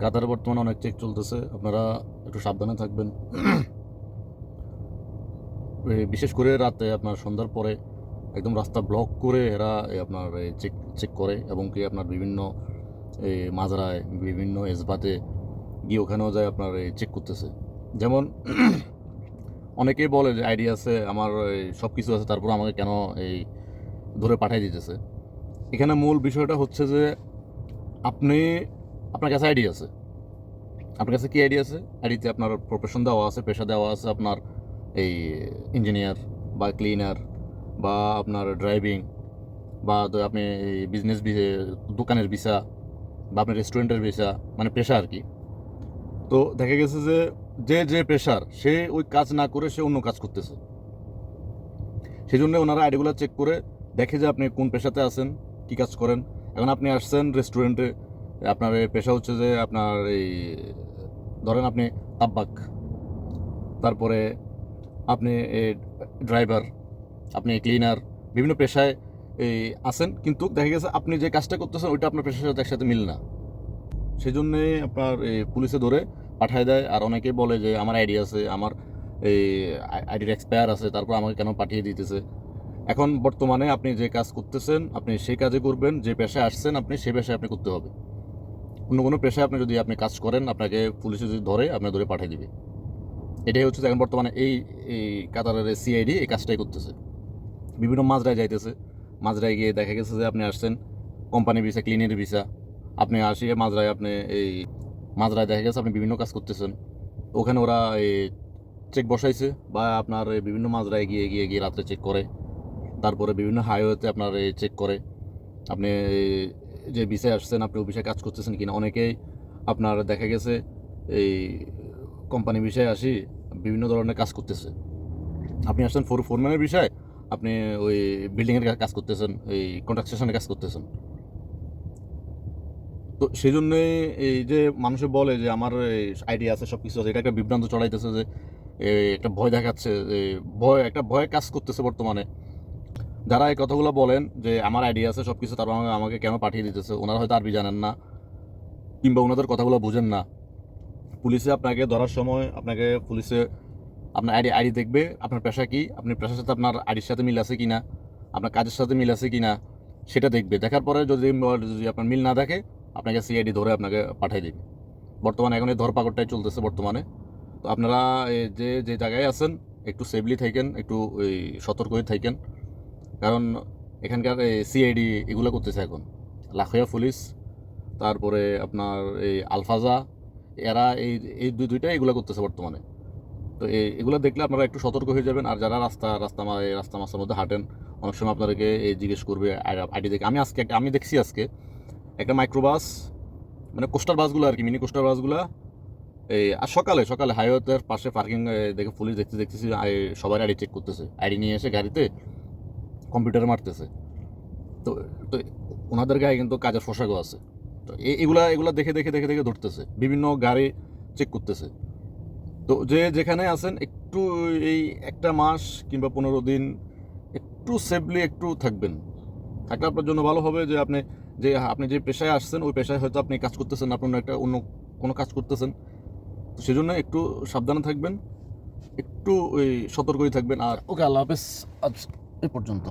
কাতারে বর্তমানে অনেক চেক চলতেছে। আপনারা একটু সাবধানে থাকবেন। বিশেষ করে রাতে আপনার সন্ধ্যার পরে একদম রাস্তা ব্লক করে এরা আপনার চেক চেক করে এবং কি আপনার বিভিন্ন এই মাজরায় বিভিন্ন এসবাতে গিয়ে ওখানেও যায় আপনার এই চেক করতেছে। যেমন অনেকেই বলে যে, আইডি আছে, আমার সব কিছু আছে, তারপর আমাকে কেন এই ধরে পাঠিয়ে দিতেছে? এখানে মূল বিষয়টা হচ্ছে যে, আপনি আপনার কাছে আইডি আছে। আপনার কাছে কী আইডি আছে? আইডিতে আপনার প্রফেশন দেওয়া আছে, পেশা দেওয়া আছে আপনার এই ইঞ্জিনিয়ার বা ক্লিনার বা আপনার ড্রাইভিং বা আপনি বিজনেস দোকানের ভিসা বা আপনার রেস্টুরেন্টের ভিসা মানে পেশা আর কি। তো দেখা গেছে যে যে যে পেশার, সে ওই কাজ না করে সে অন্য কাজ করতেছে। সেই জন্য ওনারা আইডিগুলো চেক করে দেখে যে আপনি কোন পেশাতে আছেন, কি কাজ করেন। এখন আপনি আসছেন রেস্টুরেন্টে আপনার এই পেশা হচ্ছে যে আপনার এই, ধরেন আপনি তাব্বাক, তারপরে আপনি ড্রাইভার, আপনি ক্লিনার, বিভিন্ন পেশায় এই আছেন, কিন্তু দেখা গেছে আপনি যে কাজটা করতেছেন, ওইটা আপনার পেশার সাথে একসাথে মিল না। সেই জন্যে আপনার এই পুলিশে ধরে পাঠায় দেয়, আর অনেকে বলে যে আমার আইডি আছে, আমার এই আইডির এক্সপায়ার আছে, তারপর আমাকে কেন পাঠিয়ে দিতেছে? এখন বর্তমানে আপনি যে কাজ করতেছেন, আপনি সেই কাজে করবেন, যে পেশায় আসছেন আপনি, সেই পেশায় আপনি করতে হবে। অন্য কোনো পেশায় আপনি যদি আপনি কাজ করেন, আপনাকে পুলিশে যদি ধরে আপনার ধরে পাঠিয়ে দিবে। এটাই হচ্ছে এখন বর্তমানে এই এই কাতারের সিআইডি এই কাজটাই করতেছে। বিভিন্ন মাজরায় যাইতেছে। মাজরায় গিয়ে দেখা গেছে যে আপনি আসছেন কোম্পানি ভিসা, ক্লিনের ভিসা। আপনি আসিয়ে মাজরায় আপনি এই মাজরায় দেখা গেছে আপনি বিভিন্ন কাজ করতেছেন। ওখানে ওরা এই চেক বসাইছে বা আপনার বিভিন্ন মাজরায় গিয়ে গিয়ে গিয়ে রাত্রে চেক করে। তারপরে বিভিন্ন হাইওয়েতে আপনার চেক করে। আপনি যে বিষয়ে আসছেন, আপনি বিষয়ে কাজ করতেছেন কিনা, অনেকেই আপনার দেখা গেছে এই কোম্পানি বিষয়ে আসি, বিভিন্ন ধরনের কাজ করতেছে। আপনি আসছেন ফোর, ফোরম্যানের বিষয়, আপনি ওই বিল্ডিংয়ের কাজ করতেছেন, এই কন্ট্রাকশনের কাজ করতেছেন। তো সেই জন্যই এই যে মানুষে বলে যে আমার আইডিয়া আছে সব কিছু আছে, এটা একটা বিভ্রান্ত চড়াইতেছে যে একটা ভয় দেখাচ্ছে যে, ভয়, একটা ভয় কাজ করতেছে বর্তমানে। যারা এই কথাগুলো বলেন যে আমার আইডিয়া আছে সব কিছু তারপর আমাকে কেন পাঠিয়ে দিতেছে? ওনারা হয়তো আরবি জানেন না, কিংবা ওনাদের কথাগুলো বুঝেন না। পুলিশে আপনাকে ধরার সময় আপনাকে পুলিশে আপনার আইডি আইডি দেখবে, আপনার পেশা কি, আপনি পেশার সাথে আপনার আইডির সাথে মিল আছে কি না আপনার কাজের সাথে মিল আছে কি না সেটা দেখবে। দেখার পরে যদি যদি আপনার মিল না দেখে আপনাকে সিআইডি ধরে আপনাকে পাঠিয়ে দেবে। বর্তমানে এখন এই ধরপাকড়টাই চলতেছে বর্তমানে। তো আপনারা যে যে জায়গায় আছেন, একটু সেফলি থাকেন, একটু সতর্ক হয়ে থাকেন। কারণ এখানকার এই সিআইডি এগুলো করতেছে এখন। লাখিয়া পুলিশ, তারপরে আপনার এই আলফাজা, এরা এই এই দুই দুইটা এগুলো করতেছে বর্তমানে। তো এই, এগুলো দেখলে আপনারা একটু সতর্ক হয়ে যাবেন। আর যারা রাস্তা রাস্তা রাস্তা মাস্তার মধ্যে হাঁটেন, অনেক সময় আপনাদেরকে এই জিজ্ঞেস করবে আইডি দেখে। আমি আজকে আমি দেখছি আজকে একটা মাইক্রোবাস মানে কোস্টার বাসগুলো আর কি মিনি কোস্টার বাসগুলো এই, আর সকালে সকালে হাইওয়েতের পাশে পার্কিং দেখে পুলিশ দেখতে, দেখতেছি সবার আইডি চেক করতেছে। আইডি নিয়ে এসে গাড়িতে কম্পিউটারে মারতেছে। তো তো ওনাদের গায়ে কিন্তু কাজের পোশাকও আছে। তো এগুলা এগুলা দেখে দেখে দেখে দেখে ধরতেছে। বিভিন্ন গাড়ি চেক করতেছে। তো যে যেখানে আছেন, একটু এই একটা মাস কিংবা পনেরো দিন একটু সেফলি একটু থাকবেন। থাকলে আপনার জন্য ভালো হবে যে আপনি যে আপনি যে পেশায় আসছেন, ওই পেশায় হয়তো আপনি কাজ করতেছেন আপনি অন্য একটা অন্য কোনো কাজ করতেছেন। তো সেজন্য একটু সাবধানে থাকবেন। একটু ওই সতর্কই থাকবেন। আর ওকে, আল্লাহ হাফেজ। আজ এ পর্যন্ত।